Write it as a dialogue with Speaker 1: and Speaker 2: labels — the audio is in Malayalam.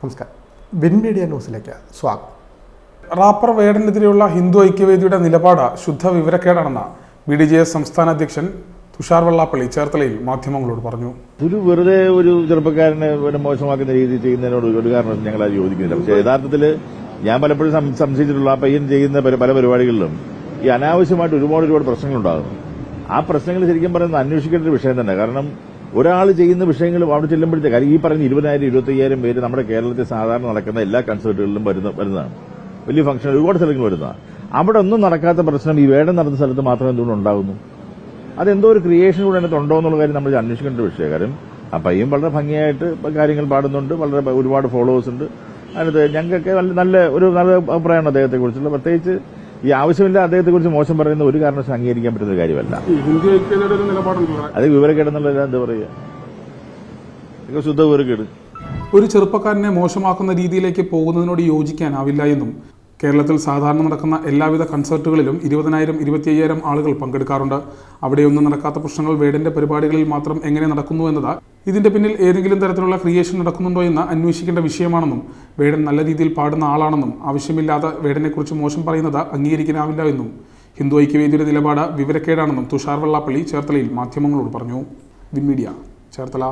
Speaker 1: നമസ്കാരം. വിൻ മീഡിയ ന്യൂസിലേക്ക് സ്വാഗതം.
Speaker 2: റാപ്പർ വേടനെതിരെയുള്ള ഹിന്ദു ഐക്യവേദിയുടെ നിലപാട് ശുദ്ധ വിവരക്കേടാണെന്ന് ബി ഡി ജെ എസ് സംസ്ഥാന അധ്യക്ഷൻ തുഷാർ വെള്ളാപ്പള്ളി ചേർത്തലയിൽ മാധ്യമങ്ങളോട് പറഞ്ഞു.
Speaker 3: ഒരു വെറുതെ ഒരു ചെറുപ്പക്കാരനെ മോശമാക്കുന്ന രീതി ചെയ്യുന്നതിനോട് ഒരു കാരണം ഞങ്ങൾ അത് യോജിക്കുന്നില്ല. പക്ഷേ യഥാർത്ഥത്തിൽ ഞാൻ പലപ്പോഴും സംശയിച്ചിട്ടുള്ള ആ പയ്യൻ ചെയ്യുന്ന പല പല പരിപാടികളിലും ഈ അനാവശ്യമായിട്ട് ഒരുപാട് ഒരുപാട് പ്രശ്നങ്ങളുണ്ടാകുന്നു. ആ പ്രശ്നങ്ങൾ ശരിക്കും പറയുന്നത് അന്വേഷിക്കേണ്ട ഒരു വിഷയം തന്നെ. കാരണം ഒരാൾ ചെയ്യുന്ന വിഷയങ്ങൾ അവിടെ ചെല്ലുമ്പോഴത്തേക്ക് കാര്യം ഈ പറഞ്ഞ ഇരുപതിനായിരം ഇരുപത്തയ്യായിരം പേര് നമ്മുടെ കേരളത്തിൽ സാധാരണ നടക്കുന്ന എല്ലാ കൺസേർട്ടുകളിലും വരുന്ന വരുന്നതാണ്. വലിയ ഫംഗ്ഷൻ ഒരുപാട് സ്ഥലങ്ങൾ വരുന്നതാണ്. അവിടെ ഒന്നും നടക്കാത്ത പ്രശ്നം ഈ വേടം നടന്ന സ്ഥലത്ത് മാത്രം എന്തുകൊണ്ട് ഉണ്ടാകുന്നു അതെന്തോ ഒരു ക്രിയേഷൻ കൂടെ അതിനകത്ത് ഉണ്ടോ എന്നുള്ള കാര്യം നമ്മൾ അന്വേഷിക്കേണ്ട വിഷയം കാര്യം ആ പയ്യൻ വളരെ ഭംഗിയായിട്ട് കാര്യങ്ങൾ പാടുന്നുണ്ട്. വളരെ ഒരുപാട് ഫോളോവേഴ്സ് ഉണ്ട്. അതിനകത്ത് ഞങ്ങൾക്കൊക്കെ നല്ല നല്ല ഒരു നല്ല അഭിപ്രായമാണ് അദ്ദേഹത്തെ കുറിച്ചുള്ള പ്രത്യേകിച്ച് ഈ ആവശ്യമില്ല അദ്ദേഹത്തെ കുറിച്ച് മോശം പറയുന്ന ഒരു കാരണവശാലും അംഗീകരിക്കാൻ പറ്റുന്ന കാര്യമല്ല. അത് വിവരക്കേടെന്നുള്ള എന്താ പറയുക? ശുദ്ധ വിവരക്കേട്.
Speaker 2: ഒരു ചെറുപ്പക്കാരനെ മോശമാക്കുന്ന രീതിയിലേക്ക് പോകുന്നതിനോട് യോജിക്കാനാവില്ല എന്നും കേരളത്തിൽ സാധാരണ നടക്കുന്ന എല്ലാവിധ കൺസേർട്ടുകളിലും ഇരുപതിനായിരം ഇരുപത്തി അയ്യായിരം ആളുകൾ പങ്കെടുക്കാറുണ്ട്. അവിടെയൊന്നും നടക്കാത്ത പ്രശ്നങ്ങൾ വേടിന്റെ പരിപാടികളിൽ മാത്രം എങ്ങനെ നടക്കുന്നു എന്നത് ഇതിന്റെ പിന്നിൽ ഏതെങ്കിലും തരത്തിലുള്ള ക്രിയേഷൻ നടക്കുന്നുണ്ടോ എന്ന് അന്വേഷിക്കേണ്ട വിഷയമാണെന്നും വേടൻ നല്ല രീതിയിൽ പാടുന്ന ആളാണെന്നും ആവശ്യമില്ലാതെ വേടനെക്കുറിച്ച് മോശം പറയുന്നത് അംഗീകരിക്കാനാവില്ല എന്നും ഹിന്ദു ഐക്യവേദിയുടെ നിലപാട് വിവരക്കേടാണെന്നും തുഷാർ വെള്ളാപ്പള്ളി ചേർത്തലയിൽ മാധ്യമങ്ങളോട് പറഞ്ഞു. വിൻമീഡിയ ചേർത്തല.